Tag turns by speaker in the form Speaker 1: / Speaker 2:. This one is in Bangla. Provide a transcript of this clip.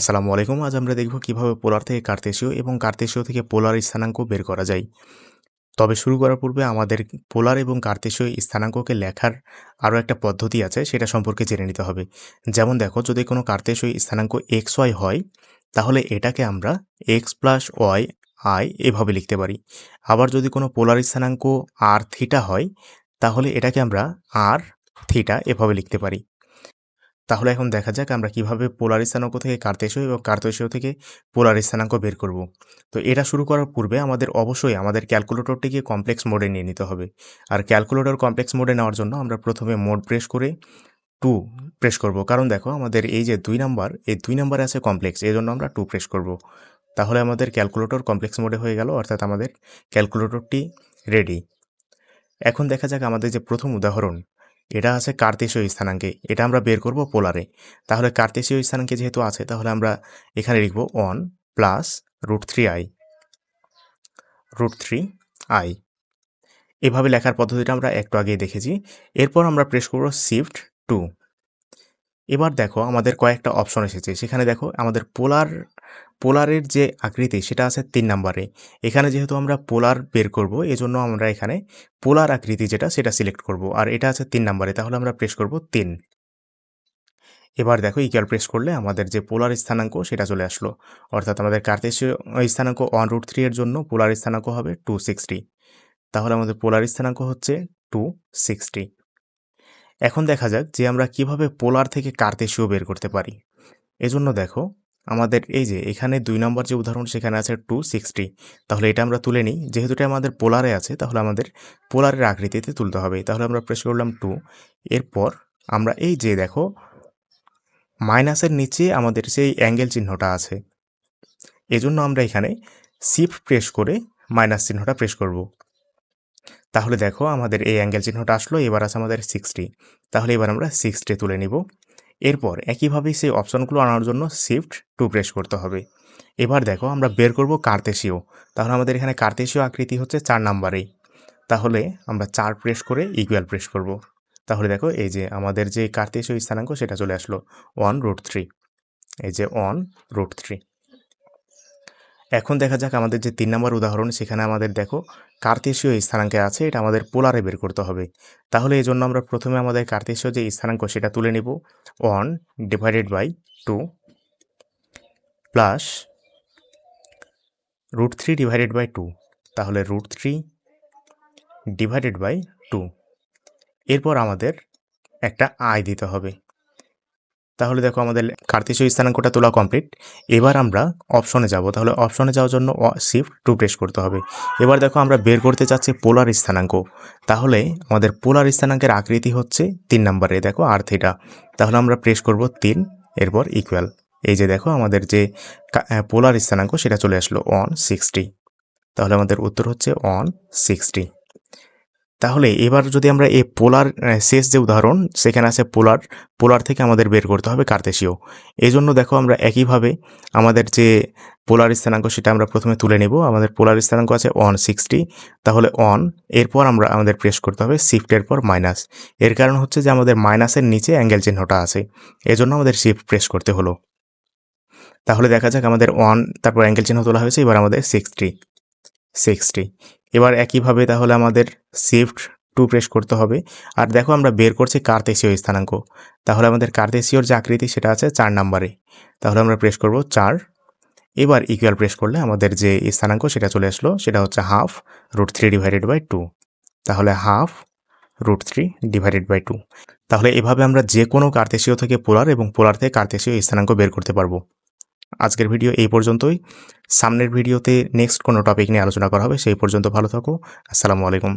Speaker 1: আসসালামু আলাইকুম। আজ আমরা দেখব কীভাবে পোলার থেকে কার্তেশীয় এবং কার্তেশীয় থেকে পোলার স্থানাঙ্ক বের করা যায়। তবে শুরু করার পূর্বে আমাদের পোলার এবং কার্তেশীয় স্থানাঙ্ককে লেখার আরও একটা পদ্ধতি আছে, সেটা সম্পর্কে জেনে নিতে হবে। যেমন দেখো, যদি কোনো কার্তেশীয় স্থানাঙ্ক এক্স ওয়াই হয়, তাহলে এটাকে আমরা এক্স প্লাস ওয়াই আই এভাবে লিখতে পারি। আবার যদি কোনো পোলার স্থানাঙ্ক আর থিটা হয়, তাহলে এটাকে আমরা আর থিটা এভাবে লিখতে পারি। তাহলে এখন দেখা যাক আমরা কীভাবে পোলার স্থানাঙ্ক থেকে কার্তেশীয় এবং কার্তেশীয় থেকে পোলার স্থানাঙ্ক বের করব। তো এটা শুরু করার পূর্বে আমাদের অবশ্যই আমাদের ক্যালকুলেটরটিকে কমপ্লেক্স মোডে নিয়ে নিতে হবে। আর ক্যালকুলেটর কমপ্লেক্স মোডে নেওয়ার জন্য আমরা প্রথমে মোড প্রেস করে টু প্রেস করব। কারণ দেখো আমাদের এই যে দুই নাম্বার, এই দুই নাম্বারে আছে কমপ্লেক্স, এই জন্য আমরা টু প্রেস করব। তাহলে আমাদের ক্যালকুলেটর কমপ্লেক্স মোডে হয়ে গেল, অর্থাৎ আমাদের ক্যালকুলেটরটি রেডি। এখন দেখা যাক আমাদের যে প্রথম উদাহরণ এটা আছে কার্তেশীয় স্থানাঙ্কে। এটা আমরা বের করব পোলারে। তাহলে কার্তেশীয় স্থানাঙ্কে যেহেতু আছে, তাহলে আমরা এখানে লিখব one plus root three i root three i এভাবে লেখার পদ্ধতিটা আমরা একটু আগেই দেখেছি। এরপর আমরা প্রেস করব শিফট টু এবার দেখো আমাদের কয়েকটা অপশন এসেছে। সেখানে দেখো আমাদের পোলার পোলারের যে আকৃতি, সেটা আছে তিন নাম্বারে। এখানে যেহেতু আমরা পোলার বের করব, এজন্য আমরা এখানে পোলার আকৃতি যেটা, সেটা সিলেক্ট করব। আর এটা আছে তিন নাম্বারে, তাহলে আমরা প্রেস করব তিন। এবার দেখো ইকুয়াল প্রেস করলে আমাদের যে পোলার স্থানাঙ্ক, সেটা চলে আসলো। অর্থাৎ আমাদের কার্তেশীয় স্থানাঙ্ক ওয়ান রুট থ্রি এর জন্য পোলার স্থানাঙ্ক হবে টু সিক্সটি তাহলে আমাদের পোলার স্থানাঙ্ক হচ্ছে টু সিক্সটি এখন দেখা যাক যে আমরা কীভাবে পোলার থেকে কার্তেশীয় বের করতে পারি। এজন্য দেখো আমাদের এই যে এখানে দুই নম্বর যে উদাহরণ সেখানে আছে টু সিক্সটি তাহলে এটা আমরা তুলে নিই। যেহেতু এটা আমাদের পোলারে আছে, তাহলে আমাদের পোলারের আকৃতিতে তুলতে হবে। তাহলে আমরা প্রেস করলাম টু এরপর আমরা এই যে দেখো মাইনাসের নিচে আমাদের সেই অ্যাঙ্গেল চিহ্নটা আছে। এজন্য আমরা এখানে শিফট প্রেস করে মাইনাস চিহ্নটা প্রেস করব। তাহলে দেখো আমাদের এই অ্যাঙ্গেল চিহ্নটা আসলো, এবার আছে আমাদের সিক্সটি তাহলে এবার আমরা সিক্সটি তুলে নিব। এরপর একইভাবেই সেই অপশনগুলো আনার জন্য শিফট টু প্রেস করতে হবে। এবার দেখো আমরা বের করব কার্তেশীয়। তাহলে আমাদের এখানে কার্তেশীয় আকৃতি হচ্ছে চার নাম্বারেই তাহলে আমরা চার প্রেস করে ইকুয়াল প্রেস করব। তাহলে দেখো এই যে আমাদের যে কার্তেশীয় স্থানাঙ্ক সেটা চলে আসলো ওয়ান রুট থ্রি এই যে ওয়ান রুট থ্রি এখন দেখা যাক আমাদের যে তিন নম্বর উদাহরণ, সেখানে আমাদের দেখো কার্তেশীয় স্থানাঙ্কে আছে, এটা আমাদের পোলারে বের করতে হবে। তাহলে এই জন্য আমরা প্রথমে আমাদের কার্তেশীয় যে স্থানাঙ্ক, সেটা তুলে নিব। One divided by two plus root three divided by two. তাহলে root three divided by two. এরপর আমাদের একটা আয় দিতে হবে। তাহলে দেখো আমাদের কার্তেশীয় স্থানাঙ্কটা তোলা কমপ্লিট এবার আমরা অপশনে যাব। তাহলে অপশনে যাওয়ার জন্য শিফট টু প্রেস করতে হবে। এবার দেখো আমরা বের করতে চাচ্ছি পোলার স্থানাঙ্ক। তাহলে আমাদের পোলার স্থানাঙ্কের আকৃতি হচ্ছে তিন নম্বরে, দেখো আর থিটা তাহলে আমরা প্রেস করব তিন, এরপর ইকুয়াল এই যে দেখো আমাদের যে পোলার স্থানাঙ্ক সেটা চলে আসলো ওয়ান সিক্সটি তাহলে আমাদের উত্তর হচ্ছে ওয়ান সিক্সটি তাহলে এবার যদি আমরা এই পোলার শেষ যে উদাহরণ, সেখানে আছে পোলার পোলার থেকে আমাদের বের করতে হবে কার্তেশীয়। এই জন্য দেখো আমরা একইভাবে আমাদের যে পোলার স্থানাঙ্ক সেটা আমরা প্রথমে তুলে নেব। আমাদের পোলার স্থানাঙ্ক আছে ওয়ান সিক্সটি তাহলে অন এরপর আমরা আমাদের প্রেস করতে হবে শিফটের পর মাইনাস এর কারণ হচ্ছে যে আমাদের মাইনাসের নিচে অ্যাঙ্গেল চিহ্নটা আছে। এজন্য আমাদের শিফট প্রেস করতে হলো। তাহলে দেখা যাক আমাদের ওয়ান তারপর অ্যাঙ্গেল চিহ্ন তোলা হয়েছে, এবার আমাদের সিক্সটি সিক্সটি এবার একইভাবে তাহলে আমাদের শিফট টু প্রেস করতে হবে। আর দেখো আমরা বের করছি কার্তেশীয় স্থানাঙ্ক। তাহলে আমাদের কার্তেশীয়র যে আকৃতি সেটা আছে চার নাম্বারে। তাহলে আমরা প্রেস করব চার। এবার ইকুয়াল প্রেস করলে আমাদের যে স্থানাঙ্ক সেটা চলে আসলো, সেটা হচ্ছে half root three divided by two তাহলে half root three divided by two তাহলে এভাবে আমরা যে কোনো কার্তেশীয় থেকে পোলার এবং পোলার থেকে কার্তেশীয় স্থানাঙ্ক বের করতে পারব। আজকের ভিডিও এই পর্যন্তই। সামনের ভিডিওতে নেক্সট কোনো টপিক নিয়ে আলোচনা করা হবে, সেই পর্যন্ত ভালো থাকো। আসসালামু আলাইকুম।